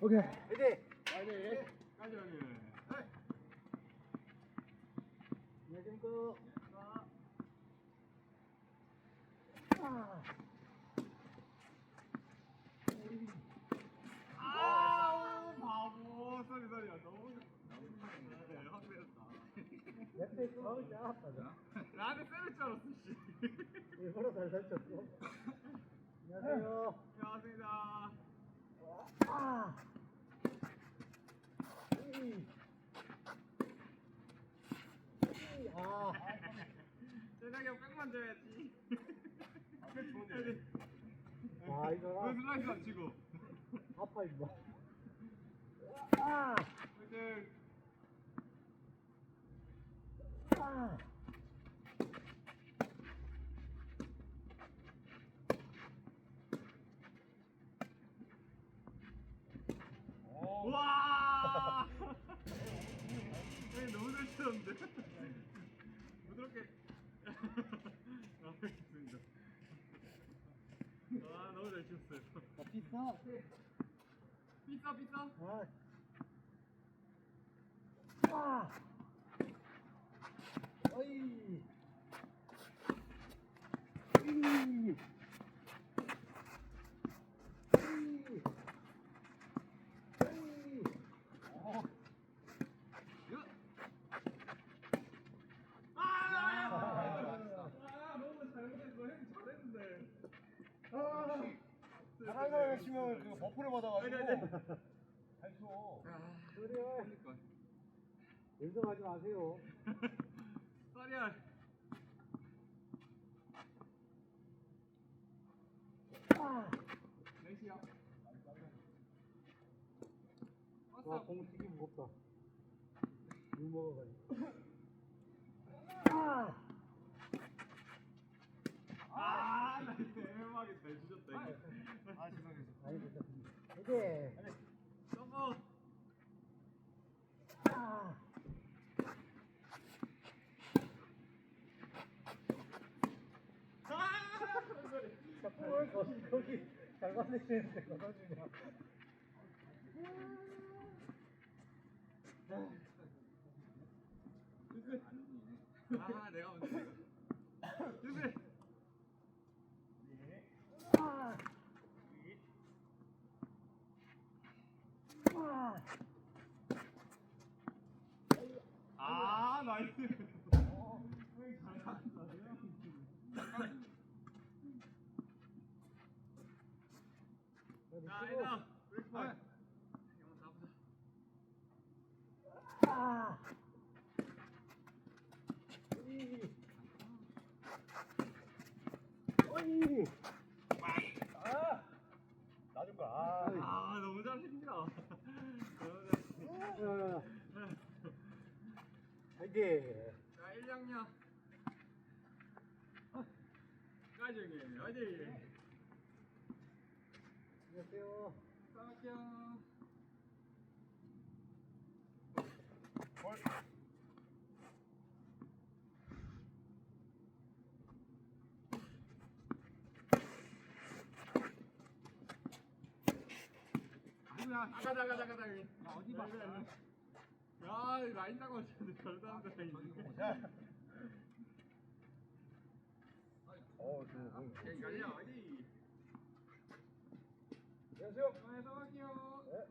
오케이. 화이팅! 화이팅! 가자, 형님. 안녕하십니까. 아. 아, 바보. 쏘리, 쏘리. 너무, 네. 나한테 때릴 줄 알았어, 씨. 일부러 잘 살쳤어. 안녕하세요. 안녕하십니다. 아. 아. 형 백만 줘야지. 아, 백 좋은데. 아, 이거 왜 슬라이스 안 치고? 아파 임마. 아. 화이팅. 아. たピッツァピッツァはい。 잘한 사람이 치면 그 버프를 받아가지고. 잘 쳐. 아, 그래. 그러니까. 연성하지 마세요. 쌀이야. 아. 넷이야. 와, 왔어. 공 되게 무겁다. 물 먹어가지고. 아! 아, 나 대박이 잘 주셨다. 이거. 아 죄송해요. 아니, 괜찮습니다. 이제, 점프. 아! 아! 뭘 거기, 거기 잘 받으시는데, 걷어주냐. 아, 내가 먼저. 준비. 아! 아! 아, 나이스. 어, 형이 잘한다. 가보자. 아! 이. 어이! 아 놔준 거야. 아, 아, 너무 잘했냐. 너무 이제, 자, 1학년. 까정이, 어디? 안녕하세요. 까정. 헐. 아니 야, 나가, 나가, 나가, 나가. 어디 봐. 야, 이 라인 나가 어쩌는데 별도 안 돼. 야. 어, 저 뭐, 야, 가자, 어디? 안녕하세요. 안녕하세요, 할게요. 네.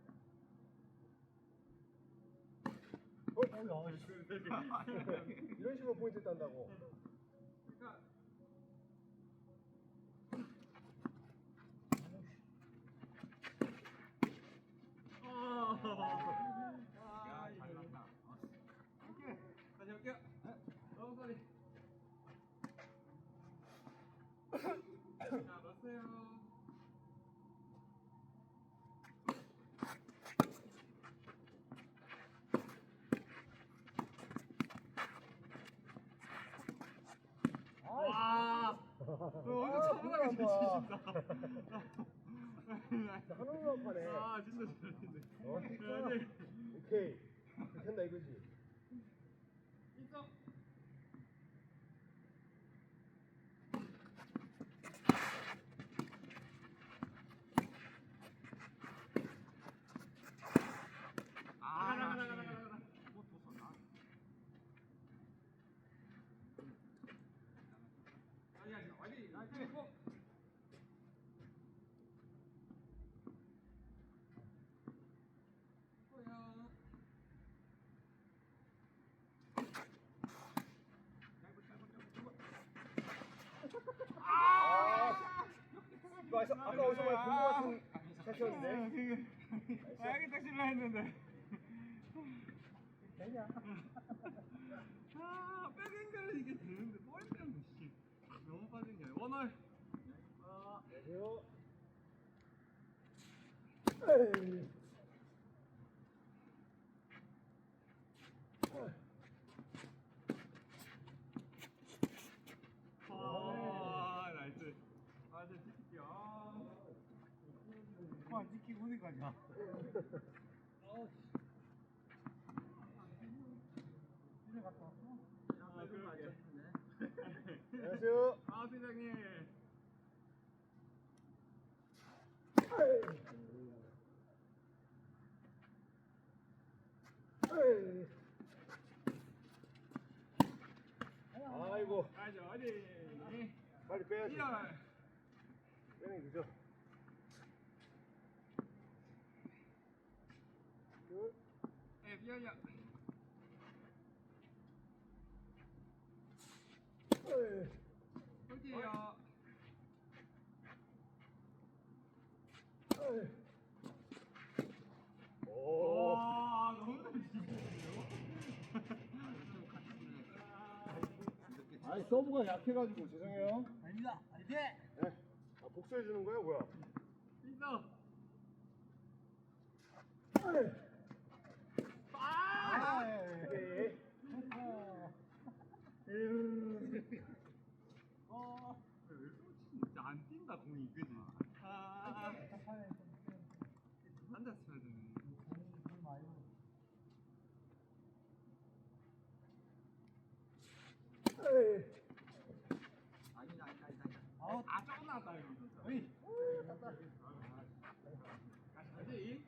어, 이런 식으로 포인트 딴다고. 그러니까 어. 아, 진짜 잘했네. 어, 진짜? 네. 오케이. 괜찮다 이거지. 있어. 아, 이거 아까 아까 어디서 많이 본것 같은 샷이었는데. 아, 여기 딱 실라 했는데. 되냐? 아, 빼는 거는 이게 되는데 또 했다는 씨. 너무 빠진 게 아니야. 원월. 아, 안녕하세요. 에이. 아, 나이스. 아, 찍을게요. 아, 아, 지키고 어디 가냐? 집에 갔다 왔어? 아, 그러게. 안녕하세요. 아, 팀장님. 에이. 아이고, 가죠, 어디? 빨리 빼야지. 빼는 게 늦어. 끝. 네. 에이. 어디에요? 에이. 아니 서브가 약해가지고 죄송해요. 아닙니다. 아니지? 네. 아, 복수해 주는 거야 뭐야? 있어. 아! 에이. 어. 진짜 안 뛴다 공이 그지? 아, 착하네. 앉았어야 되네. 좀 많이. 에이. 아웃. 아, 조금 나왔다 이거. 어이. 어디?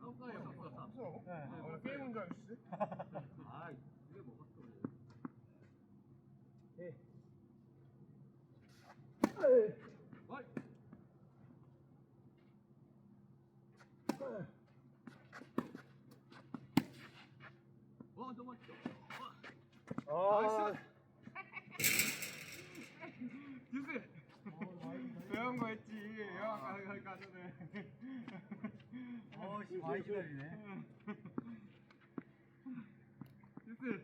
없어요, 없어. 네. 아, 나 게임인 줄 알았지. 아, 이게 먹었어. 예. 어이. 와, 너무 맛있어. 아, 주스. 배운 거 했지. 형, 가, 가, 가, 전에. 어, 씨, 많이 기다리네. 주스.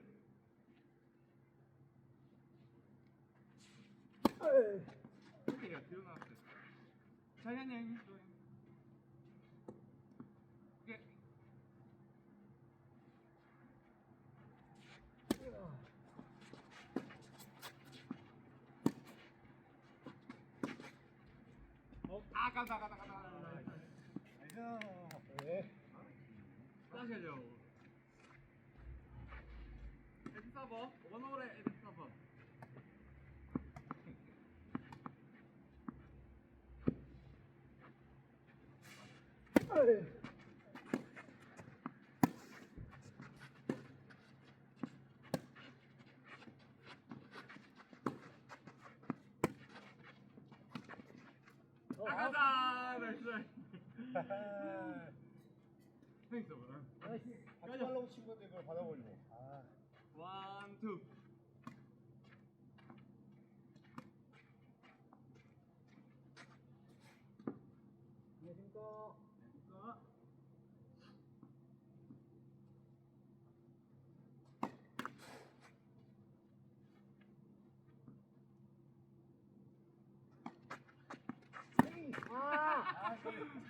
에이. 오케이요, 뒤로 나왔어요. 자연행. 오케이. 어, 아, 가다, 가다, 가다. 아이고. 네. 따셔요. 에디 서버, 원홀의 에디 서버. 에이. 어, 아, 가다. 나이스. 하하. 같이 하려고 친 건데 그걸 받아버리고. 아. 원, 투. 안녕하십니까. 어? 아.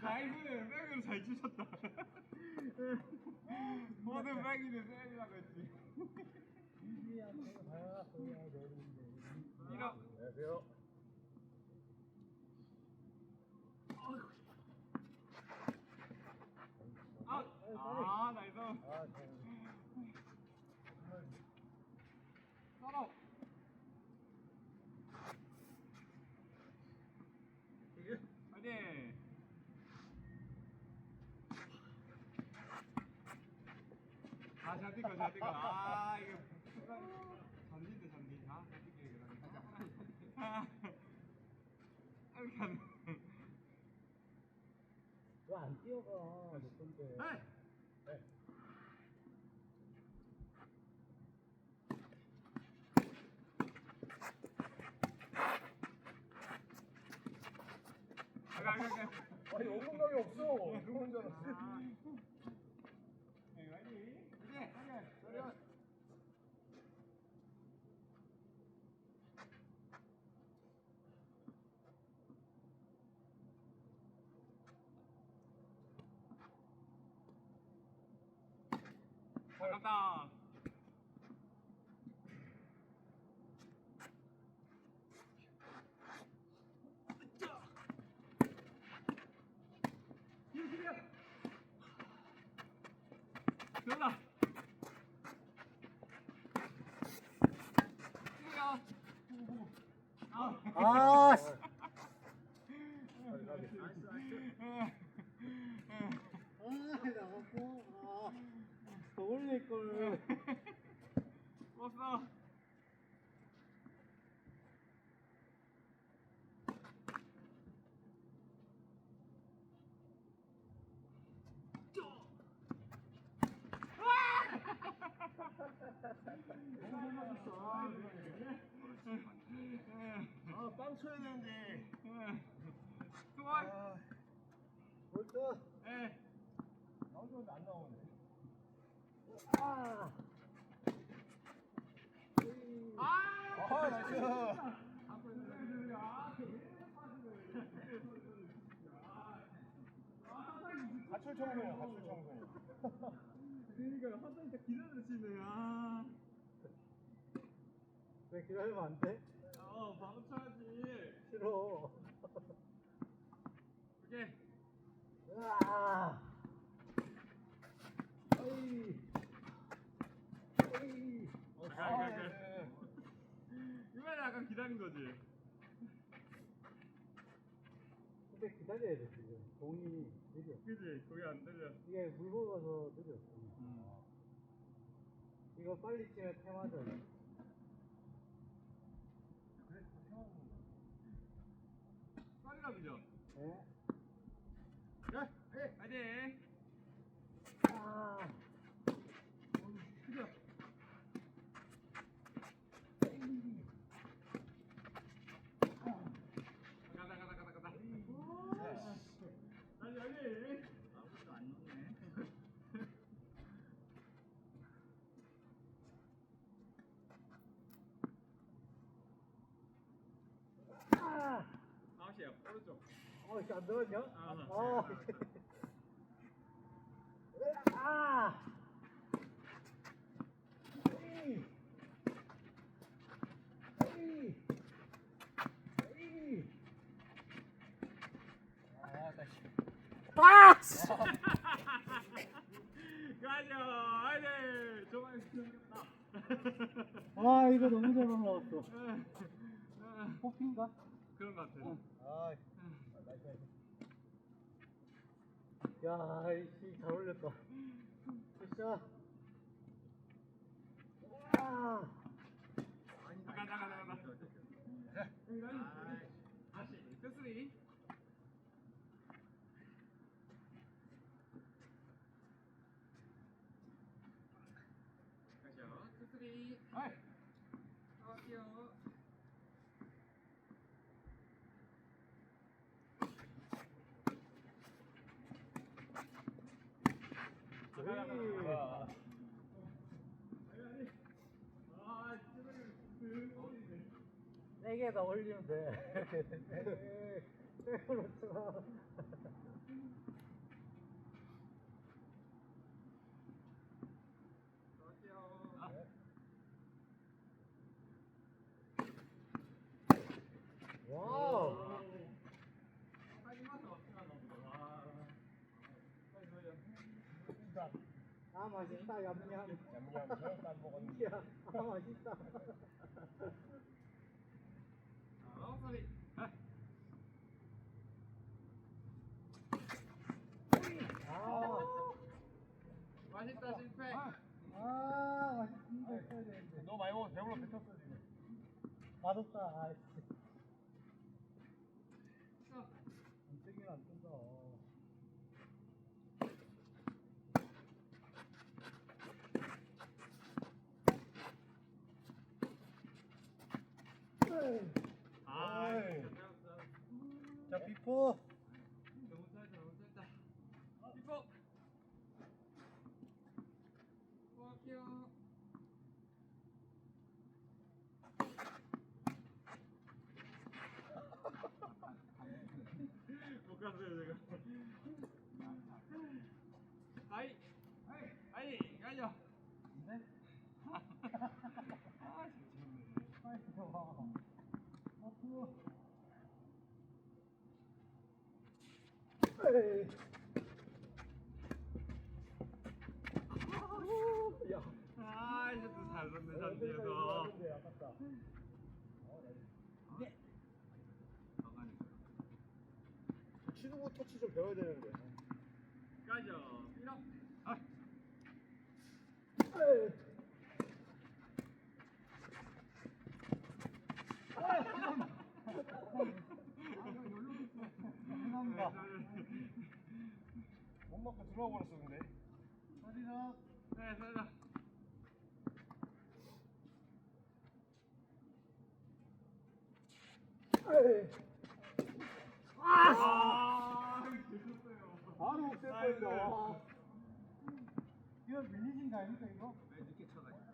나이스 백으로 잘 주셨다 모든 했지 이지한테 가야 되는데. 이러 안녕하세요. 아, 아 나이스 아, 저. 잘 뛴거, 잘 뛴거. 아, 이게 순간 전진대, 전진. 아, 잘 뛸게, 이러니까. 이렇게 하는. 왜안 뛰어가, 내 건데. 에이! 에이. 아니, 엉덩이 없어. 누군지 알았어. 들어라. 뛰어. 아, 씨. 아, 나갔어. 아, 더 올릴 걸. 먹었어. 아빵 쳐야 되는데. 수원. 아, 볼까? 예. 나오는데 안 나오네. 아. 아! 아 나이스. 가출 청소년, 가출 청소년. 그러니까 화장실 딱 기다려치네. 아. 왜 기다리면 안 돼? 어, 바로 쳐야지. 싫어. 오케이. 으아. 어이. 어이. 어, 아, 가, 가, 가. 나이스. 이번에 약간 기다린 거지. 근데 기다려야 돼 지금. 공이 느려. 그지? 거기 안 들려. 이게 물고 가서 느려. 이거 빨리 치면 태 맞아. 빨리가 늦어. 예? 야, 예, 화이팅. 아. 그죠? 가다, 가다, 가다, 가다. 아니, 아니. 아무것도 안 넣네. 아. 아웃이야, 오른쪽. 어, 이거 안 들었냐? 아, 아. 아. 에이. 에이. 에이. 아, 다시. 아! 가자, 생겼다. 아, 이거 너무 잘. 아, 뽑힌가? 그런 것 같아. 아. 아. 가자, 가자, 가자. 다시, 끝쓰리. 가죠, 끝쓰리. 나갈게요. 에이. 아, 아, 찌르기. 세개다 올리면 돼. 쳐. 나갈게요. 와우. 아, 맛있다, 얌얌. 얌얌 아, 맛있다. 아, 맛있다 실패. 아, 맛있다. 했어야 되는데. 너무 많이 먹어서 배불러 뱉었어 지금. 맛없다. 아, 씨. 여긴 안. 아. 진짜 짧다. 자, 비포. 이거. 고맙게요. 못 갔어요, 제가. 아이, 아이, 아이, 가죠. 네? 아, 진짜 재밌네. 빨리 들어와. 아프. 에이. 야. 아, 이제 또 잘 넣네, 잔디에서. 아깝다. 터치 좀 배워야 되는데. 가죠. 아, 에이. 못 맞고 들어와 버렸어 근데. 어디나? 네. 에이. 아, 재밌었어요. 바로 옥셀 아이고. 이거 밀리신 거 아닙니까, 이거? 이렇게 쳐가지고.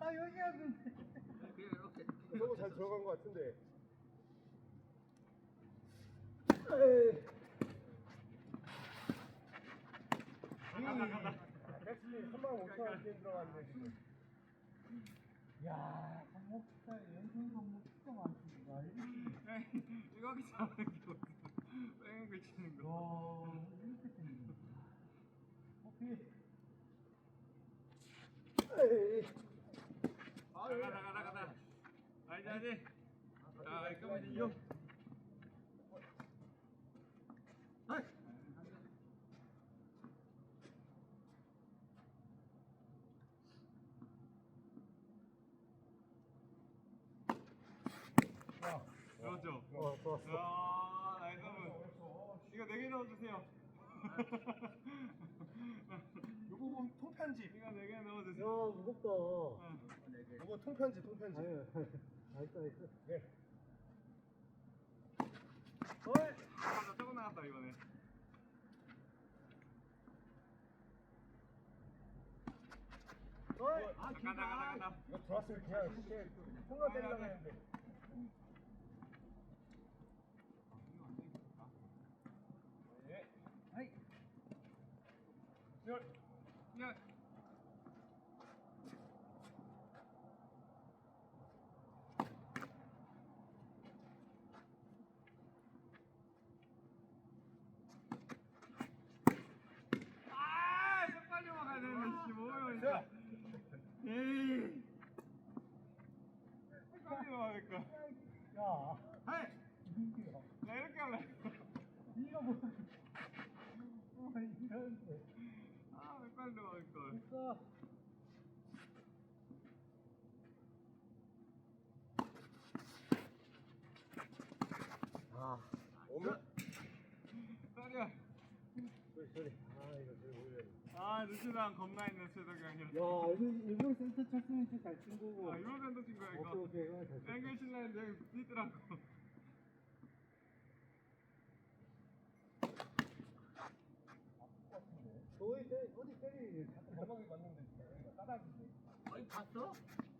아, 여기였는데. 그냥 이렇게. 너무 잘 들어간 것 같은데. 에이. 간다, 간다. 백슬리 3만 5천 원 게임 들어갔는데. 야, 진짜 연승 진짜 많습니다. 이거 하기 잘하는 게. 뺑글 치는 거. 아이지, 아이지. 자, 이거면 이제 이용. 아이. 아, 그렇죠. 어, 좋았어. 야, 나이스 분. 이거 4개 넣어주세요. 요거 보면 통편집. 이거 4개 야, 넣어주세요. 무겁다. 응. 요거 통편집, 통편집. 아유, 나이스, 나이스. 네. 어이! 아, 나 조금 나갔다, 이번에. 어이. 아, 가다. 이거 들어왔으면 그냥 이렇게 통과 때리려고 했는데. 예. 하이. 열. 야, 아, 이거 빨리 막아야 되는데, 씨, 뭐예요, 이거. 자. 에이. 빨리 막을 거. 야, 하이! 민규야. 나 이렇게 할래. 네가 뭐. 어, 이런데. 아, 왜 빨리 막을 걸. 됐어. 아, 오면. 소리. 아, 이거 올려. 아, 겁나 있는 최덕이 형이랑. 야, 이거 일본 센터 쳤으면 진짜 잘친 거고. 아, 이번 밴드 친 거야, 오케이, 이거. 오케이, 이거 잘 친. 앵글 칠라 했는데 여기 뛰더라고. 저희 때 어디 때리 건강히 맞는데 여기가 까닭인데. 아니, 봤어?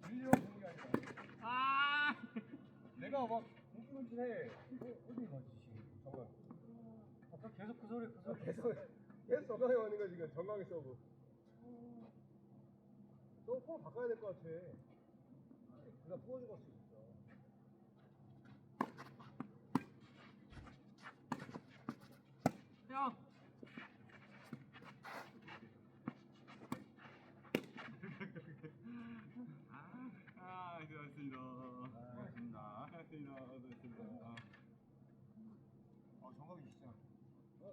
밀려 보는 게 아니라. 아! 내가 막 뭉뚱뭉뚱해. 어디 맞지? 아까 계속 그 소리, 그 소리. 계속 계속 정강에 오는 거 지금 정강에 서고. 너폼 바꿔야 될 것 같아. 내가 부어줄 수 있어. 형! 아, 아, 좋았습니다. 고맙습니다. 고맙습니다. 고맙습니다. 아 정강이 진짜.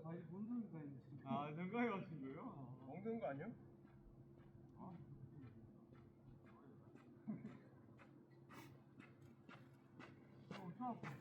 아니, 뭔 소리가 있는 지금. 아, 정강이 왔신 거예요? 먹는 거 아니야? 어, 엄청 이거?